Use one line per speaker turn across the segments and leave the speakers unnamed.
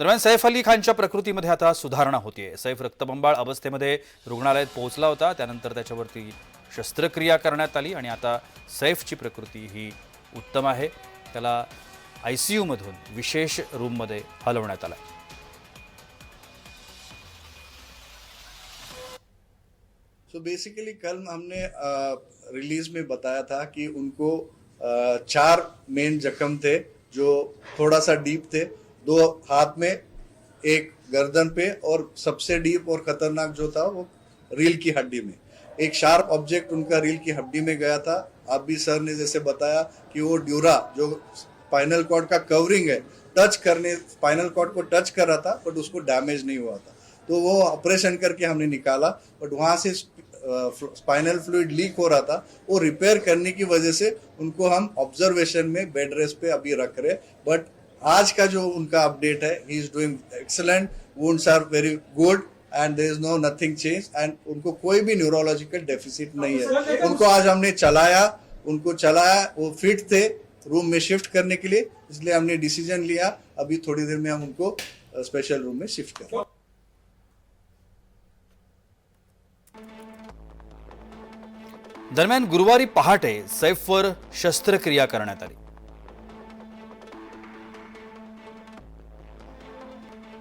दरम्यान सैफ अली खानच्या प्रकृतीमध्ये आता सुधारणा होतीये. सैफ रक्तबंबाळ अवस्थेमध्ये रुग्णालयात पोहोचला होता. त्यानंतर त्याच्यावरती शस्त्रक्रिया करण्यात आली आणि आता सैफची प्रकृती ही उत्तम आहे. त्याला आय सी यूमधून विशेष रूममध्ये हलवण्यात आला.
सो बेसिकली कल हमने रिलीज में बताया था कि उनको चार मेन जख्म थे जो थोड़ा सा डीप थे। दो हाथ में, एक गर्दन पे और सबसे डीप और खतरनाक जो था वो रील की हड्डी में। एक शार्प ऑब्जेक्ट उनका रील की हड्डी में गया था। आप भी सर ने जैसे बताया कि वो ड्यूरा, जो स्पाइनल कॉर्ड का कवरिंग है, टच करने, स्पाइनल कॉर्ड को टच कर रहा था, बट उसको डैमेज नहीं हुआ था। तो वो ऑपरेशन करके हमने निकाला, बट वहाँ से स्पाइनल फ्लूड लीक हो रहा था। वो रिपेयर करने की वजह से उनको हम ऑब्जर्वेशन में बेड रेस्ट पे अभी रख रहे बट आज का जो उनका अपडेट है he is doing excellent wounds are very good and there is no nothing change and उनको कोई भी न्यूरोलॉजिकल डेफिसिट नहीं है। उनको आज हमने चलाया उनको चलाया वो फिट थे रूम में शिफ्ट करने के लिए इसलिए हमने डिसीज़न लिया। अभी थोड़ी देर में हम उनको स्पेशल रूम में शिफ्ट करें
दरम्यान गुरुवारी पहाटे सैफवर शस्त्रक्रिया करण्यात आली।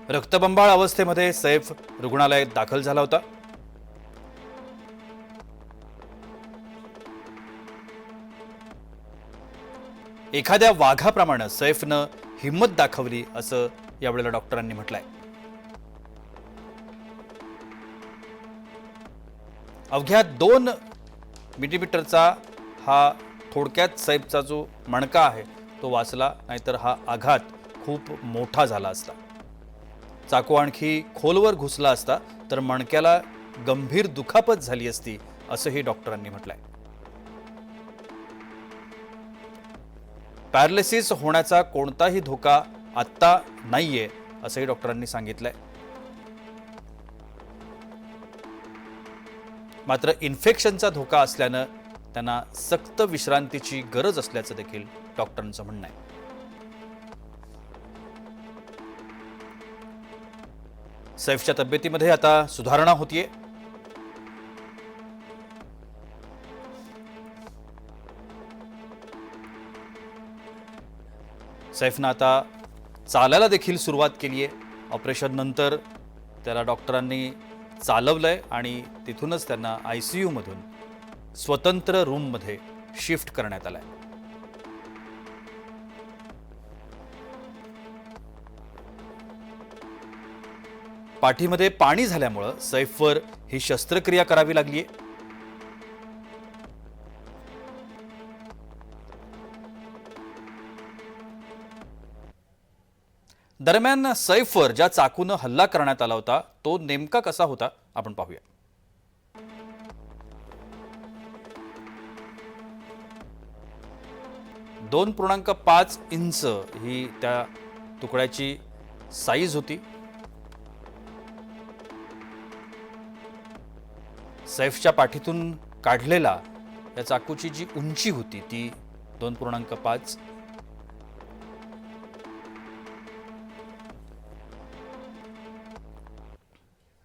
रक्तबंबाळ अवस्थेमध्ये सैफ रुग्णालयात दाखल झाला होता. एखाद्या वाघाप्रमाणे सैफनं हिंमत दाखवली असं यावेळेला डॉक्टरांनी म्हटलंय. अवघ्या दोन मिलीमीटरचा हा थोडक्यात सैफचा जो मणका आहे तो वाचला नाहीतर हा आघात खूप मोठा झाला असता. चाकू आणखी खोलवर घुसला असता तर मणक्याला गंभीर दुखापत झाली असती असंही डॉक्टरांनी म्हटलंय. पॅरालिसिस होण्याचा कोणताही धोका आत्ता नाहीये असंही डॉक्टरांनी सांगितलंय. मात्र इन्फेक्शनचा धोका असल्यानं त्यांना सक्त विश्रांतीची गरज असल्याचं देखील डॉक्टरांचं म्हणणं आहे. सैफच्या तब्येतीमध्ये आता सुधारणा होतीये. सैफनं आता चालायला देखील सुरुवात केली आहे ऑपरेशन नंतर त्याला डॉक्टरांनी चालवलं आहे आणि तिथूनच त्यांना आय सी यूमधून स्वतंत्र रूममध्ये शिफ्ट करण्यात आलं आहे पाठीमध्ये पाणी झाल्यामुळं सैफवर ही शस्त्रक्रिया करावी लागलीय. दरम्यान सैफवर ज्या चाकूनं हल्ला करण्यात आला होता तो नेमका कसा होता आपण पाहूया. दोन पूर्णांक पाच इंच ही त्या तुकड्याची साईज होती. सैफच्या पाठीतून काढलेला या चाकूची जी उंची होती ती दोन पूर्णांक पाच